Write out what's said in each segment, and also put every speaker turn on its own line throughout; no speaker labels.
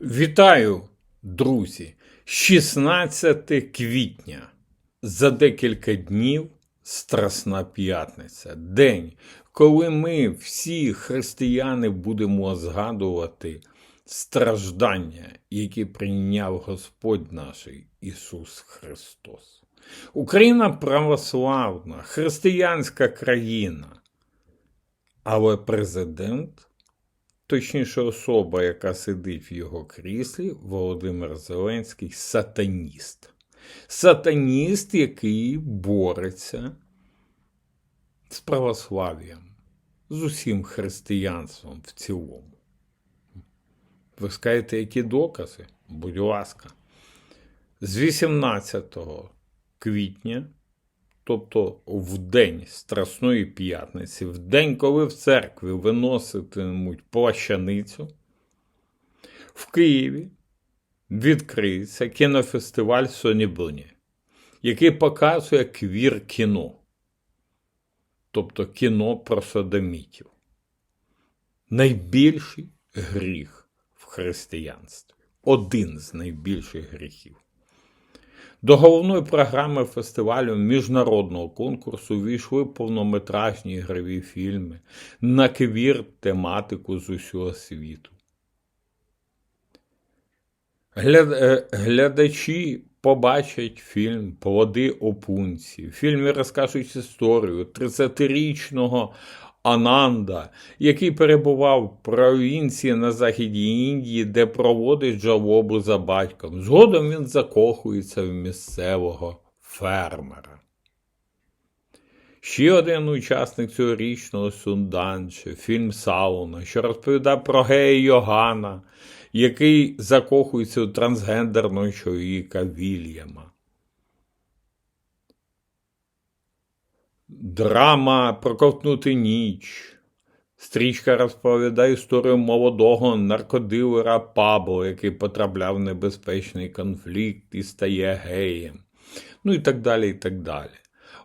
Вітаю, друзі! 16 квітня. За декілька днів Страсна п'ятниця. День, коли ми, всі християни, будемо згадувати страждання, які прийняв Господь наш Ісус Христос. Україна православна, християнська країна. Але президент точніше особа, яка сидить в його кріслі, Володимир Зеленський, сатаніст. Сатаніст, який бореться з православ'ям, з усім християнством в цілому. Ви скажете, які докази? Будь ласка. З 18 квітня тобто в день Страсної п'ятниці, в день, коли в церкві виноситимуть плащаницю, в Києві відкриється кінофестиваль Соні Буні, який показує квір кіно, тобто кіно про содомітів. Найбільший гріх в християнстві. Один з найбільших гріхів. До головної програми фестивалю міжнародного конкурсу війшли повнометражні ігрові фільми на квір тематику з усього світу. Е, Глядачі побачать фільм Плоди опунці. В фільмі розкажуть історію 30-річного Ананда, який перебував в провінції на заході Індії, де проводить жалобу за батьком. Згодом він закохується в місцевого фермера. Ще один учасник цьогорічного Сунданче, фільм Сауна, що розповідає про гея Йогана, який закохується у трансгендерного чоловіка Вільяма. Драма Проковтнути ніч. Стрічка розповідає історію молодого наркодилера Пабло, який потрапляв в небезпечний конфлікт і стає геєм. Ну і так далі, і так далі.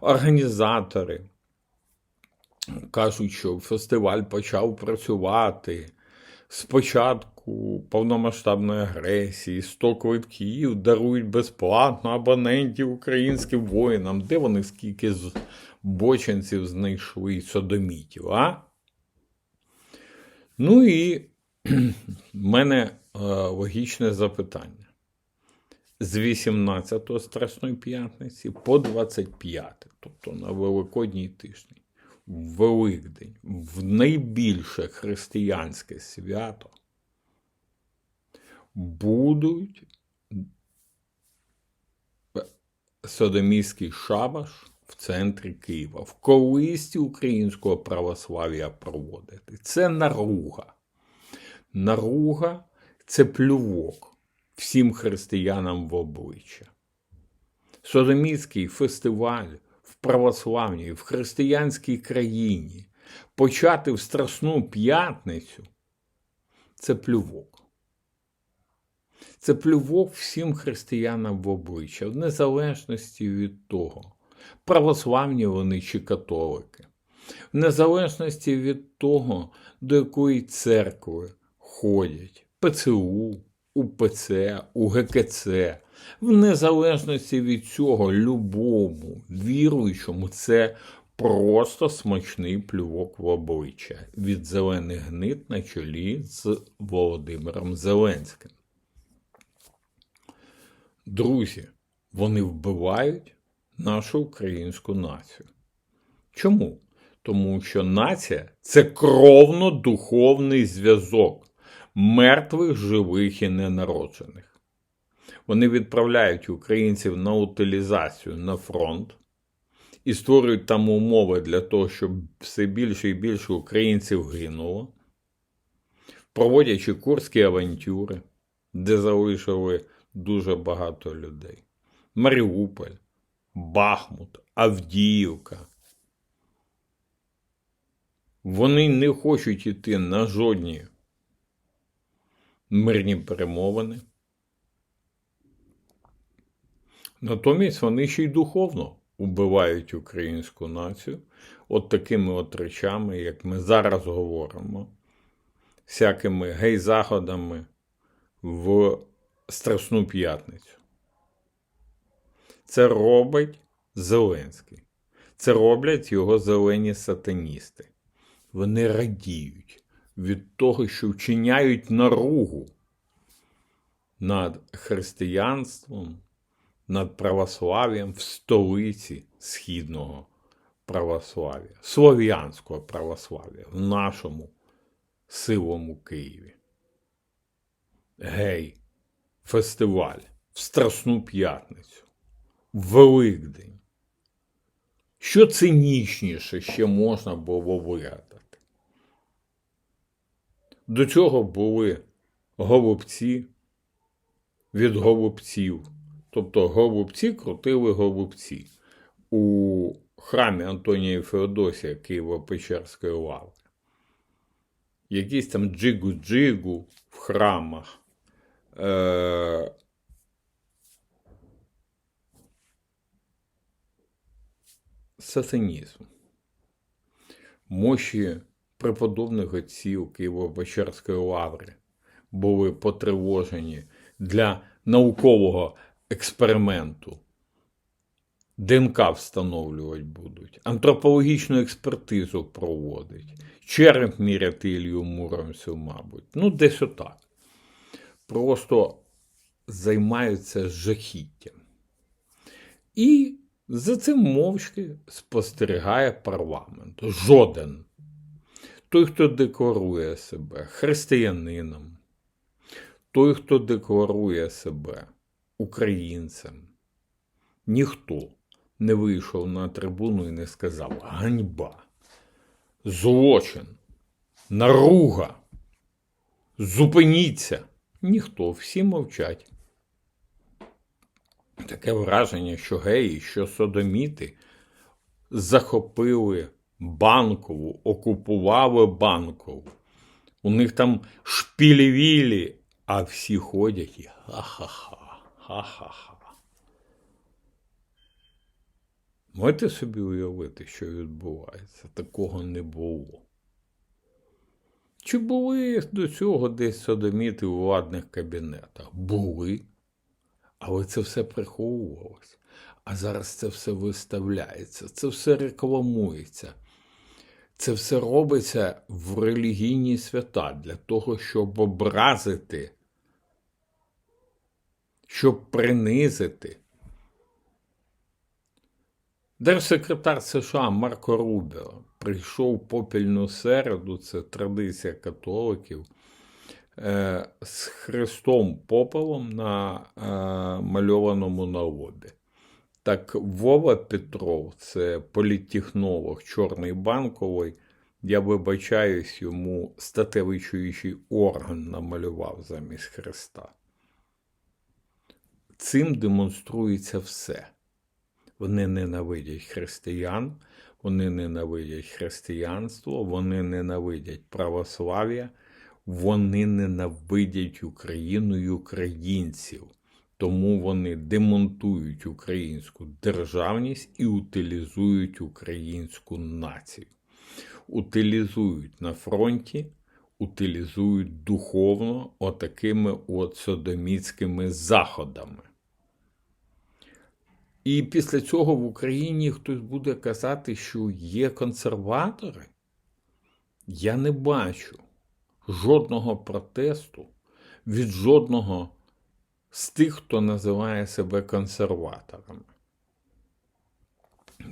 Організатори кажуть, що фестиваль почав працювати. Спочатку повномасштабної агресії, 100 квитків дарують безплатно абонентів українським воїнам. Де вони скільки бочинців знайшли содомітів, а? Ну і в мене е, логічне запитання. З 18 Страсної п'ятниці по 25, тобто на Великодній тиждень, в Великдень, в найбільше християнське свято, будуть Содомійський шабаш в центрі Києва, в колисті українського православ'я проводити. Це наруга. Наруга це плювок всім християнам в обличчя. Содоміцький фестиваль в православній, в християнській країні почати в Страсну п'ятницю це плювок. Це плювок всім християнам в обличчя, в незалежності від того, православні вони чи католики, в незалежності від того, до якої церкви ходять ПЦУ, УПЦ, УГКЦ, в незалежності від цього, любому віруючому, це просто смачний плювок в обличчя від зелених гнит на чолі з Володимиром Зеленським. Друзі, вони вбивають нашу українську націю. Чому? Тому що нація це кровно-духовний зв'язок мертвих, живих і ненароджених. Вони відправляють українців на утилізацію на фронт і створюють там умови для того, щоб все більше і більше українців гинуло, проводячи курські авантюри, де залишили дуже багато людей. Маріуполь, Бахмут, Авдіївка. Вони не хочуть йти на жодні мирні перемовини. Натомість вони ще й духовно убивають українську націю от такими от речами, як ми зараз говоримо, всякими гей-заходами в Страсну п'ятницю. Це робить Зеленський. Це роблять його зелені сатаністи. Вони радіють від того, що вчиняють наругу над християнством, над православ'ям в столиці східного православ'я, слов'янського православ'я в нашому сивому Києві. Гей, фестиваль в Страсну п'ятницю, Великдень. Що цинічніше ще можна було вигадати? До цього були голубці від голубців. Тобто голубці крутили голубці у храмі Антонія Феодосія Києво-Печерської лаври. Якісь там джигу-джигу в храмах. Е- Сатанізм. Мощі преподобних отців Києво-Печерської лаври були потривожені для наукового експерименту. ДНК встановлювати будуть, антропологічну експертизу проводить, череп міряти Ілью Муромцю, мабуть. Ну, десь отак. Просто займаються жахіттям. І за цим мовчки спостерігає парламент. Жоден. Той, хто декларує себе християнином, той, хто декларує себе українцем, ніхто не вийшов на трибуну і не сказав ганьба, злочин, наруга, зупиніться. Ніхто, всі мовчать. Таке враження, що геї, що содоміти захопили банкову, окупували банкову. У них там шпілі-вілі, а всі ходять і ха-ха-ха, ха-ха-ха. Можете собі уявити, що відбувається? Такого не було. Чи були до цього десь содоміти у владних кабінетах? Були. Але це все приховувалось. А зараз це все виставляється, це все рекламується. Це все робиться в релігійні свята для того, щоб образити, щоб принизити. Держсекретар США Марко Рубіо прийшов попільну середу, це традиція католиків, з Христом попелом на е, мальованому на лобі. Так, Вова Петров, це політтехнолог чорний банковий. Я вибачаюсь, йому статевий чуючий орган намалював замість Христа. Цим демонструється все. Вони ненавидять християн, вони ненавидять християнство, вони ненавидять православ'я, вони ненавидять Україну і українців. Тому вони демонтують українську державність і утилізують українську націю. Утилізують на фронті, утилізують духовно отакими от содоміцькими заходами. І після цього в Україні хтось буде казати, що є консерватори. Я не бачу жодного протесту від жодного з тих, хто називає себе консерваторами.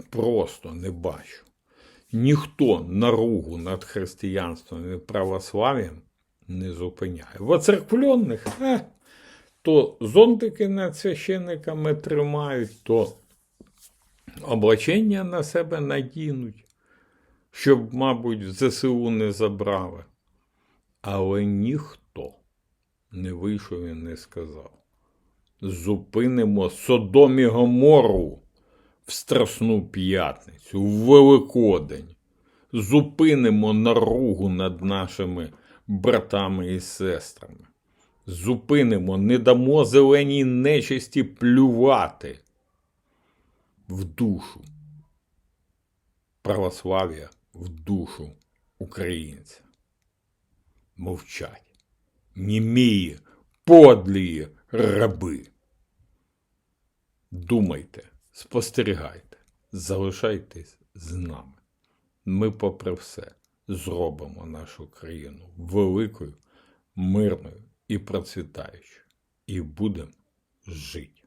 Просто не бачу. Ніхто наругу над християнством і православ'ям не зупиняє. Воцерквлених, а, то зонтики над священниками тримають, то облачення на себе надінуть, щоб, мабуть, в ЗСУ не забрали. Але ніхто не вийшов і не сказав зупинимо Содом і Гомору в Страсну п'ятницю, в Великодень. Зупинимо наругу над нашими братами і сестрами. Зупинимо, не дамо зеленій нечисті плювати в душу православ'я, в душу українця. Мовчать, німіє, подлі раби. Думайте, спостерігайте, залишайтесь з нами. Ми, попри все, зробимо нашу країну великою, мирною і процвітаючою. І будемо жити.